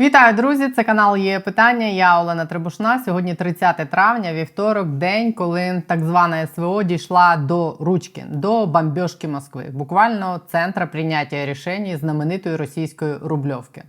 Вітаю, друзі! Це канал є питання. Я Олена Трибушна. Сьогодні 30 травня, вівторок, день, коли так звана СВО дійшла до ручки, до бомбьошки Москви, буквально центра прийняття рішень знаменитої російської рубльовки.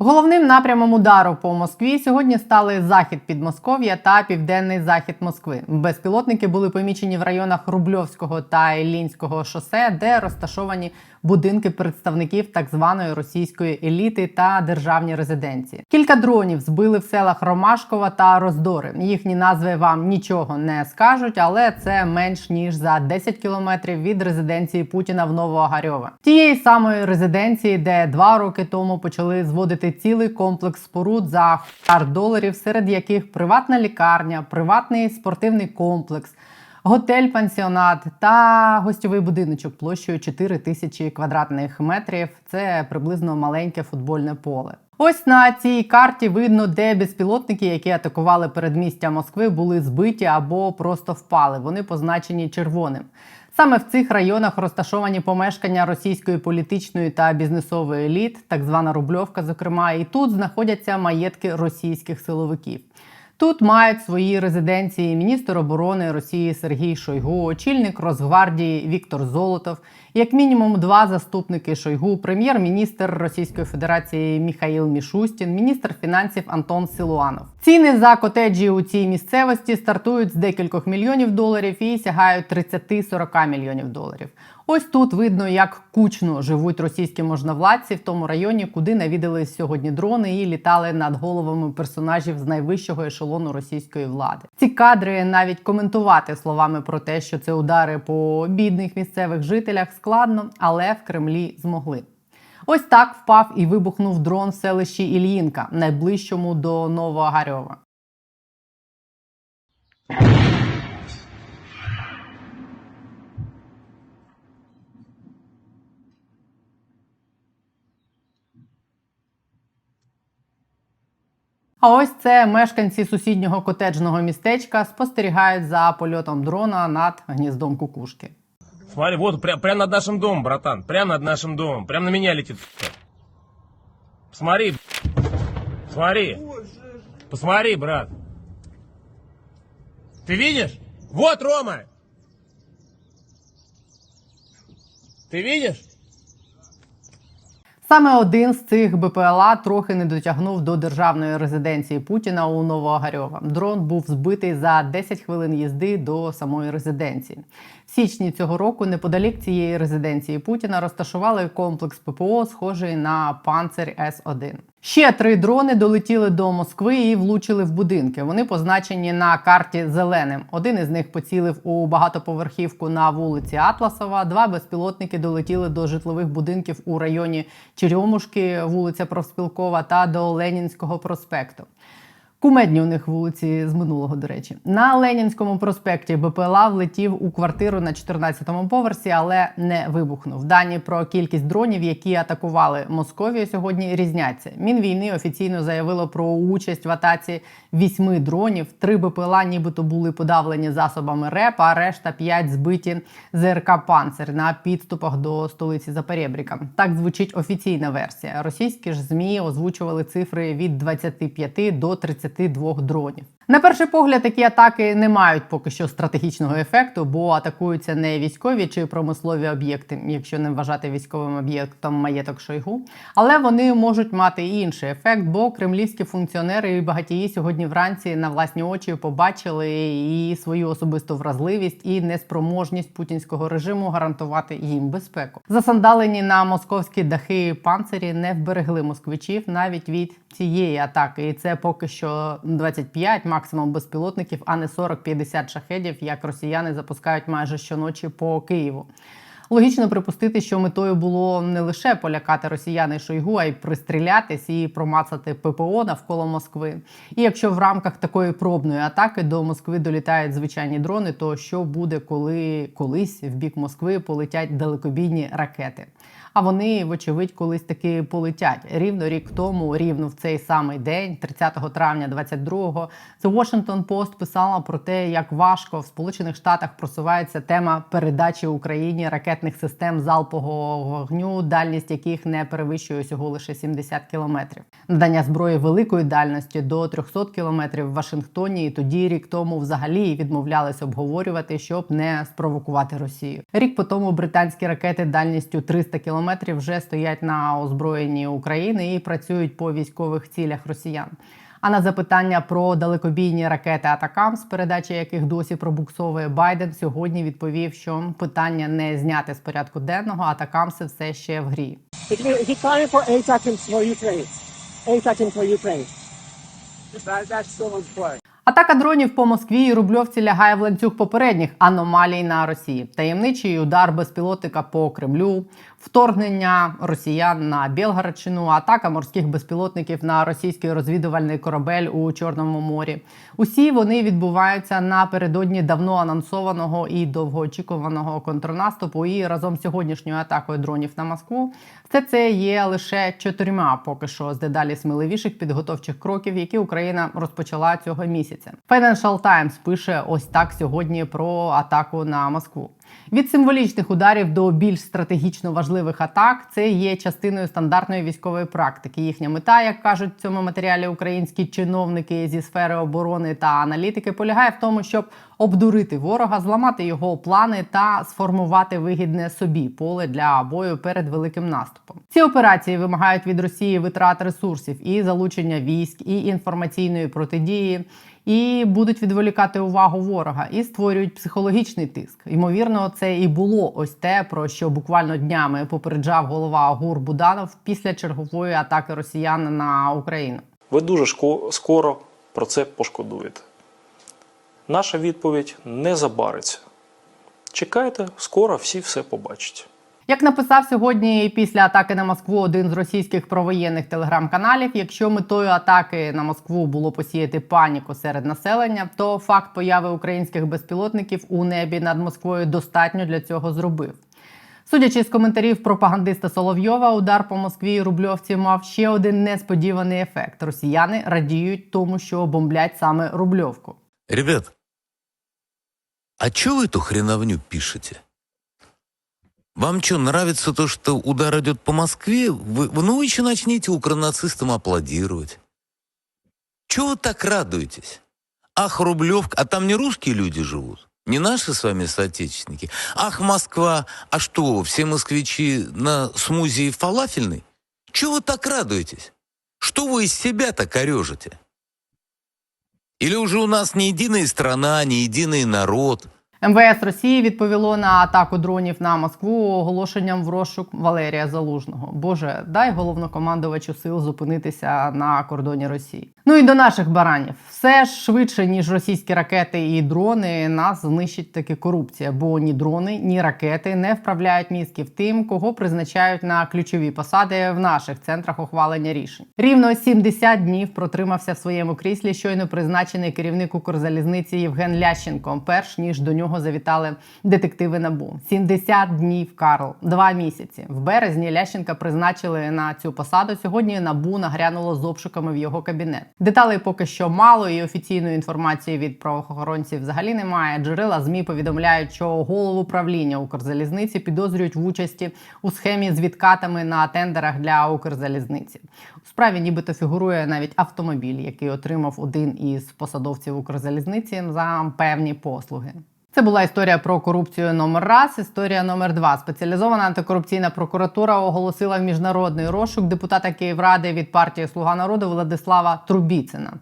Головним напрямом удару по Москві сьогодні стали захід Підмосков'я та південний захід Москви. Безпілотники були помічені в районах Рубльовського та Іллінського шосе, де розташовані будинки представників так званої російської еліти та державні резиденції. Кілька дронів збили в селах Ромашкова та Роздори. Їхні назви вам нічого не скажуть, але це менш ніж за 10 кілометрів від резиденції Путіна в Новоагарьове. Тієї самої резиденції, де два роки тому почали зводити цілий комплекс споруд за хар доларів, серед яких приватна лікарня, приватний спортивний комплекс. Готель-пансіонат та гостьовий будиночок площею 4 тисячі квадратних метрів. Це приблизно маленьке футбольне поле. Ось на цій карті видно, де безпілотники, які атакували передмістя Москви, були збиті або просто впали. Вони позначені червоним. Саме в цих районах розташовані помешкання російської політичної та бізнесової еліт, так звана Рубльовка, зокрема, і тут знаходяться маєтки російських силовиків. Тут мають свої резиденції міністр оборони Росії Сергій Шойгу, очільник Росгвардії Віктор Золотов, як мінімум два заступники Шойгу, прем'єр-міністр Російської Федерації Міхаїл Мішустін, міністр фінансів Антон Силуанов. Ціни за котеджі у цій місцевості стартують з декількох мільйонів доларів і сягають 30-40 мільйонів доларів. Ось тут видно, як кучно живуть російські можновладці в тому районі, куди навідались сьогодні дрони і літали над головами персонажів з найвищого ешелону російської влади. Ці кадри навіть коментувати словами про те, що це удари по бідних місцевих жителях, складно, але в Кремлі змогли. Ось так впав і вибухнув дрон в селищі Ільїнка, найближчому до Новоагарьова. А ось це мешканці сусіднього котеджного містечка спостерігають за польотом дрона над гніздом кукушки. Смотри, вот прям, прям над нашим домом, братан. Прям над нашим домом. Прям на меня летит. Смотри. Смотри. Посмотри, брат. Ты видишь? Вот, Рома. Ты видишь? Саме один з цих БПЛА трохи не дотягнув до державної резиденції Путіна у Новоагарьова. Дрон був збитий за 10 хвилин їзди до самої резиденції. В січні цього року неподалік цієї резиденції Путіна розташували комплекс ППО, схожий на панцир С 1 Ще три дрони долетіли до Москви і влучили в будинки. Вони позначені на карті зеленим. Один із них поцілив у багатоповерхівку на вулиці Атласова. Два безпілотники долетіли до житлових будинків у районі Черемушки, вулиця Профспілкова та до Ленінського проспекту. Кумедні у них вулиці з минулого, до речі. На Ленінському проспекті БПЛА влетів у квартиру на 14-му поверсі, але не вибухнув. Дані про кількість дронів, які атакували Московію сьогодні, різняться. Мінвійни офіційно заявило про участь в атаці вісьми дронів. Три БПЛА, нібито були подавлені засобами РЕП, а решта п'ять збиті ЗРК Панцер на підступах до столиці Запорєбріка. Так звучить офіційна версія. Російські ж змі озвучували цифри від 25 до 30 32 дронів. На перший погляд, такі атаки не мають поки що стратегічного ефекту, бо атакуються не військові чи промислові об'єкти, якщо не вважати військовим об'єктом маєток Шойгу. Але вони можуть мати і інший ефект, бо кремлівські функціонери і багатії сьогодні вранці на власні очі побачили і свою особисту вразливість і неспроможність путінського режиму гарантувати їм безпеку. Засандалені на московські дахи панцирі не вберегли москвичів навіть від цієї атаки, і це поки що 25, максимум безпілотників, а не 40-50 шахедів, як росіяни запускають майже щоночі по Києву. Логічно припустити, що метою було не лише полякати росіяни Шойгу, а й пристрілятись і промацати ППО навколо Москви. І якщо в рамках такої пробної атаки до Москви долітають звичайні дрони, то що буде, коли колись в бік Москви полетять далекобійні ракети? А вони, вочевидь, колись таки полетять. Рівно рік тому, рівно в цей самий день, 30 травня 22-го, The Washington Post писала про те, як важко в Сполучених Штатах просувається тема передачі Україні ракетних систем залпового вогню, дальність яких не перевищує всього лише 70 кілометрів. Надання зброї великої дальності до 300 кілометрів в Вашингтоні. І тоді рік тому взагалі відмовлялись обговорювати, щоб не спровокувати Росію. Рік по тому британські ракети дальністю 300 кілометрів вже стоять на озброєнні України і працюють по військових цілях росіян. А на запитання про далекобійні ракети Атакамс, передача яких досі пробуксовує Байден, сьогодні відповів, що питання не зняти з порядку денного, Атакамси все ще в грі. Атака дронів по Москві і Рубльовці лягає в ланцюг попередніх аномалій на Росії. Таємничий удар безпілотника по Кремлю, вторгнення росіян на Білгородщину, атака морських безпілотників на російський розвідувальний корабель у Чорному морі. Усі вони відбуваються напередодні давно анонсованого і довгоочікуваного контрнаступу. І разом з сьогоднішньою атакою дронів на Москву все це є лише чотирма поки що з дедалі сміливіших підготовчих кроків, які Україна розпочала цього місяця. Financial Times пише ось так сьогодні про атаку на Москву. Від символічних ударів до більш стратегічно важливих атак це є частиною стандартної військової практики. Їхня мета, як кажуть в цьому матеріалі українські чиновники зі сфери оборони та аналітики, полягає в тому, щоб обдурити ворога, зламати його плани та сформувати вигідне собі поле для бою перед великим наступом. Ці операції вимагають від Росії витрат ресурсів і залучення військ, і інформаційної протидії і будуть відволікати увагу ворога і створюють психологічний тиск. Ймовірно, це і було ось те, про що буквально днями попереджав голова ГУР Буданов після чергової атаки росіян на Україну. Ви дуже скоро про це пошкодуєте. Наша відповідь не забариться. Чекайте, скоро всі все побачать. Як написав сьогодні після атаки на Москву один з російських провоєнних телеграм-каналів, якщо метою атаки на Москву було посіяти паніку серед населення, то факт появи українських безпілотників у небі над Москвою достатньо для цього зробив. Судячи з коментарів пропагандиста Соловйова, удар по Москві і Рубльовці мав ще один несподіваний ефект. Росіяни радіють тому, що бомблять саме Рубльовку. Ребят, а чё вы эту хреновню пишете? Вам что, нравится то, что удар идет по Москве? Вы, ну еще начните укронацистам аплодировать. Чего вы так радуетесь? Ах, Рублевка, а там не русские люди живут? Не наши с вами соотечественники? Ах, Москва, а что, все москвичи на смузи фалафельный? Чего вы так радуетесь? Что вы из себя-то корежите? Или уже у нас не единая страна, не единый народ? МВС Росії відповіло на атаку дронів на Москву оголошенням в розшук Валерія Залужного. Боже, дай головнокомандувачу сил зупинитися на кордоні Росії. Ну і до наших баранів. Все ж швидше ніж російські ракети і дрони нас знищить таки корупція, бо ні дрони, ні ракети не вправляють мізків тим, кого призначають на ключові посади в наших центрах ухвалення рішень. Рівно 70 днів протримався в своєму кріслі щойно призначений керівник Укрзалізниці Євген Лященко, перш ніж до нього завітали детективи НАБУ. 70 днів, Карл, два місяці. В березні Лященка призначили на цю посаду. Сьогодні НАБУ нагрянуло з обшуками в його кабінет. Деталей поки що мало, і офіційної інформації від правоохоронців взагалі немає. Джерела змі повідомляють, що голову правління Укрзалізниці підозрюють в участі у схемі з відкатами на тендерах для Укрзалізниці. У справі нібито фігурує навіть автомобіль, який отримав один із посадовців Укрзалізниці за певні послуги. Це була історія про корупцію номер раз. Історія номер два. Спеціалізована антикорупційна прокуратура оголосила в міжнародний розшук депутата Київради від партії Слуга народу Владислава Трубіцина.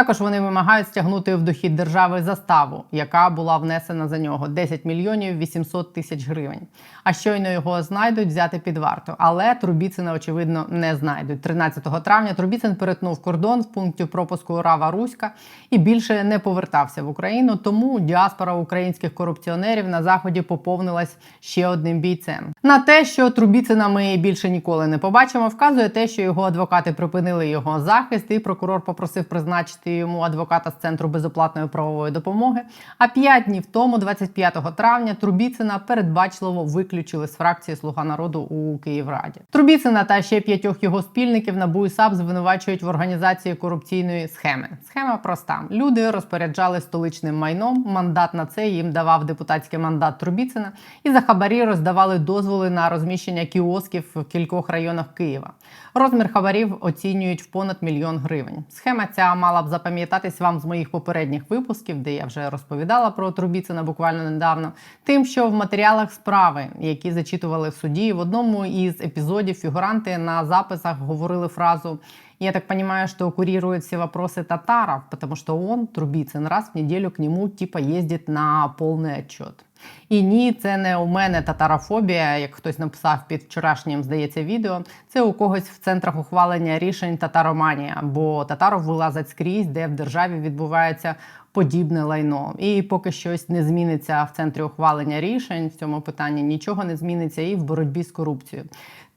Також вони вимагають стягнути в дохід держави заставу, яка була внесена за нього 10 мільйонів 800 тисяч гривень. А щойно його знайдуть взяти під варту. Але Трубіцина, очевидно, не знайдуть. 13 травня Трубіцин перетнув кордон в пункті пропуску Рава Руська і більше не повертався в Україну. Тому діаспора українських корупціонерів на заході поповнилась ще одним бійцем. На те, що Трубіцина ми більше ніколи не побачимо, вказує те, що його адвокати припинили його захист, і прокурор попросив призначити знайти йому адвоката з центру безоплатної правової допомоги. А п'ять днів тому, 25 травня, Трубіцина передбачливо виключили з фракції Слуга народу у Київраді. Трубіцина та ще п'ятьох його спільників НАБУ і САП звинувачують в організації корупційної схеми. Схема проста: люди розпоряджали столичним майном. Мандат на це їм давав депутатський мандат Трубіцина, і за хабарі роздавали дозволи на розміщення кіосків в кількох районах Києва. Розмір хабарів оцінюють в понад мільйон гривень. Схема ця мала б запам'ятатись вам з моїх попередніх випусків, де я вже розповідала про Трубіцина буквально недавно. Тим, що в матеріалах справи, які зачитували в суді, в одному із епізодів фігуранти на записах говорили фразу. Я так понимаю, что курирует все вопросы татаров, потому что он, Трубицын, раз в неделю к нему типа ездит на повний отчет. І ні, це не у мене татарофобія, як хтось написав під вчорашнім, здається, відео. Це у когось в центрах ухвалення рішень татароманія, бо татаров вилазить скрізь, де в державі відбувається подібне лайно. І поки щось не зміниться в центрі ухвалення рішень в цьому питанні, нічого не зміниться і в боротьбі з корупцією.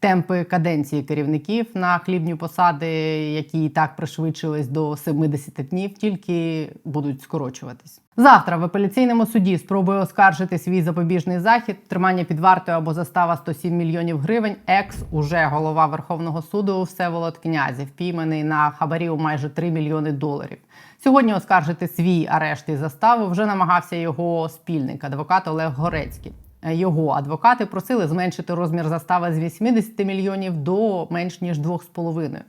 Темпи каденції керівників на хлібні посади, які і так пришвидшились до 70 днів, тільки будуть скорочуватись. Завтра в апеляційному суді спробує оскаржити свій запобіжний захід, тримання під вартою або застава 107 мільйонів гривень. Екс уже голова Верховного суду Всеволод Князів, пійманий на хабарі у майже 3 мільйони доларів. Сьогодні оскаржити свій арешт і заставу вже намагався його спільник, адвокат Олег Горецький. Його адвокати просили зменшити розмір застави з 80 мільйонів до менш ніж 2,5.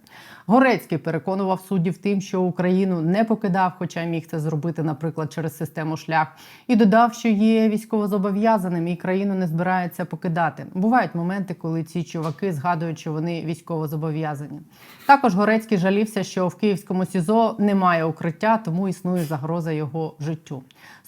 Горецький переконував суддів тим, що Україну не покидав, хоча міг це зробити, наприклад, через систему шлях, і додав, що є військовозобов'язаним і країну не збирається покидати. Бувають моменти, коли ці чуваки згадують, що вони військовозобов'язані. Також Горецький жалівся, що в київському СІЗО немає укриття, тому існує загроза його життю.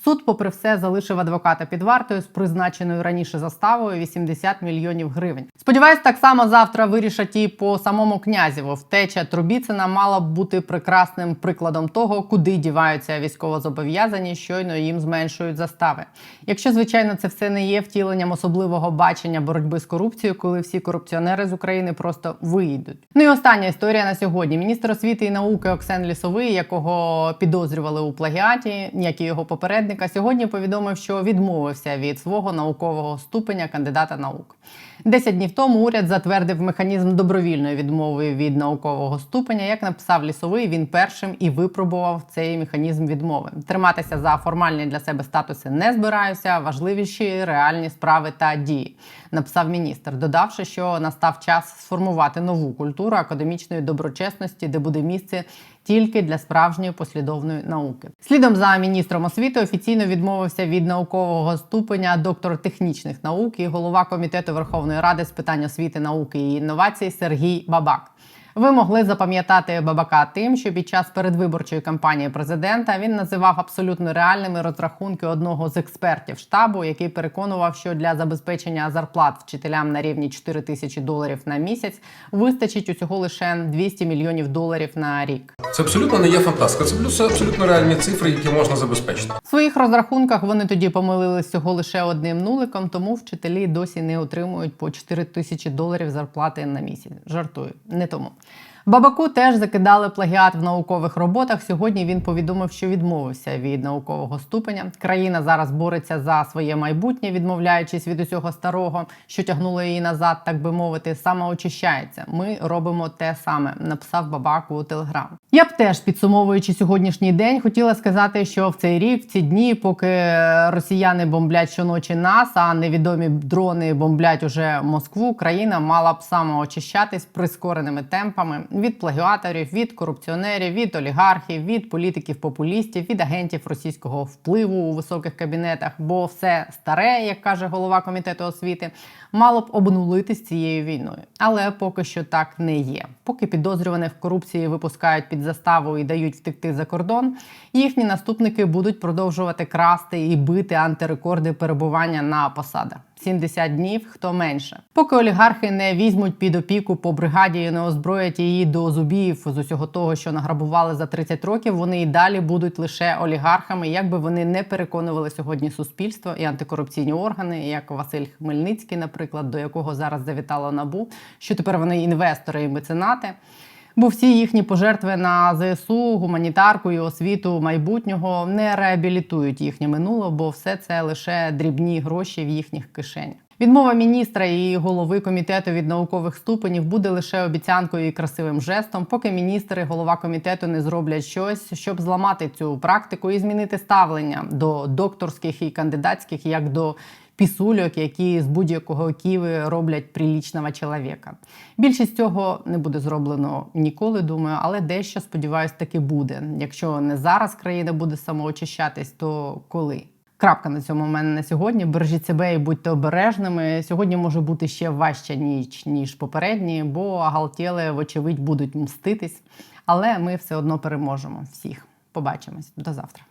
Суд, попри все, залишив адвоката під вартою з призначеною раніше заставою 80 мільйонів гривень. Сподіваюсь, так само завтра вирішать і по самому князєву. Втеча Трубіцина мала б бути прекрасним прикладом того, куди діваються військовозобов'язані, щойно їм зменшують застави. Якщо звичайно це все не є втіленням особливого бачення боротьби з корупцією, коли всі корупціонери з України просто виїдуть. Ну і остання історія на сьогодні. Міністр освіти і науки Оксен Лісовий, якого підозрювали у плагіаті, як і його попередника, сьогодні повідомив, що відмовився від свого наукового ступеня кандидата наук. Десять днів тому уряд затвердив механізм добровільної відмови від наукового ступеня. Як написав лісовий, він першим і випробував цей механізм відмови. Триматися за формальні для себе статуси не збираюся. Важливіші реальні справи та дії. Написав міністр, додавши, що настав час сформувати нову культуру академічної доброчесності, де буде місце тільки для справжньої послідовної науки. Слідом за міністром освіти офіційно відмовився від наукового ступеня доктор технічних наук і голова комітету Верховної Ради з питань освіти, науки і інновацій Сергій Бабак. Ви могли запам'ятати Бабака тим, що під час передвиборчої кампанії президента він називав абсолютно реальними розрахунки одного з експертів штабу, який переконував, що для забезпечення зарплат вчителям на рівні 4 тисячі доларів на місяць вистачить усього лише 200 мільйонів доларів на рік. Це абсолютно не є фантастика. Це плюс абсолютно реальні цифри, які можна забезпечити. В своїх розрахунках вони тоді помилились всього лише одним нуликом, тому вчителі досі не отримують по 4 тисячі доларів зарплати на місяць. Жартую, не тому. Бабаку теж закидали плагіат в наукових роботах. Сьогодні він повідомив, що відмовився від наукового ступеня. Країна зараз бореться за своє майбутнє, відмовляючись від усього старого, що тягнуло її назад, так би мовити, самоочищається. Ми робимо те саме. Написав Бабак у телеграм. Я б теж підсумовуючи сьогоднішній день, хотіла сказати, що в цей рік, в ці дні, поки росіяни бомблять щоночі нас, а невідомі дрони бомблять уже Москву, країна мала б самоочищатись прискореними темпами від плагіаторів, від корупціонерів, від олігархів, від політиків-популістів, від агентів російського впливу у високих кабінетах. Бо все старе, як каже голова комітету освіти, мало б обнулитись цією війною. Але поки що так не є. Поки підозрюваних в корупції випускають під заставу і дають втекти за кордон, їхні наступники будуть продовжувати красти і бити антирекорди перебування на посадах. 70 днів, хто менше. Поки олігархи не візьмуть під опіку по бригаді і не озброять її до зубів з усього того, що награбували за 30 років, вони і далі будуть лише олігархами, як би вони не переконували сьогодні суспільство і антикорупційні органи, як Василь Хмельницький, наприклад, до якого зараз завітало набу, що тепер вони інвестори і меценати. Бо всі їхні пожертви на ЗСУ, гуманітарку і освіту майбутнього не реабілітують їхнє минуле, бо все це лише дрібні гроші в їхніх кишенях. Відмова міністра і голови комітету від наукових ступенів буде лише обіцянкою і красивим жестом, поки міністр і голова комітету не зроблять щось, щоб зламати цю практику і змінити ставлення до докторських і кандидатських як до пісульок, які з будь-якого ківи роблять прилічного чоловіка. Більшість цього не буде зроблено ніколи, думаю, але дещо сподіваюсь, таки буде. Якщо не зараз країна буде самоочищатись, то коли? Крапка на цьому в мене на сьогодні. Бережіть себе і будьте обережними. Сьогодні може бути ще важча ніч ніж попередні, бо галтєли, вочевидь, будуть мститись. Але ми все одно переможемо всіх. Побачимось до завтра.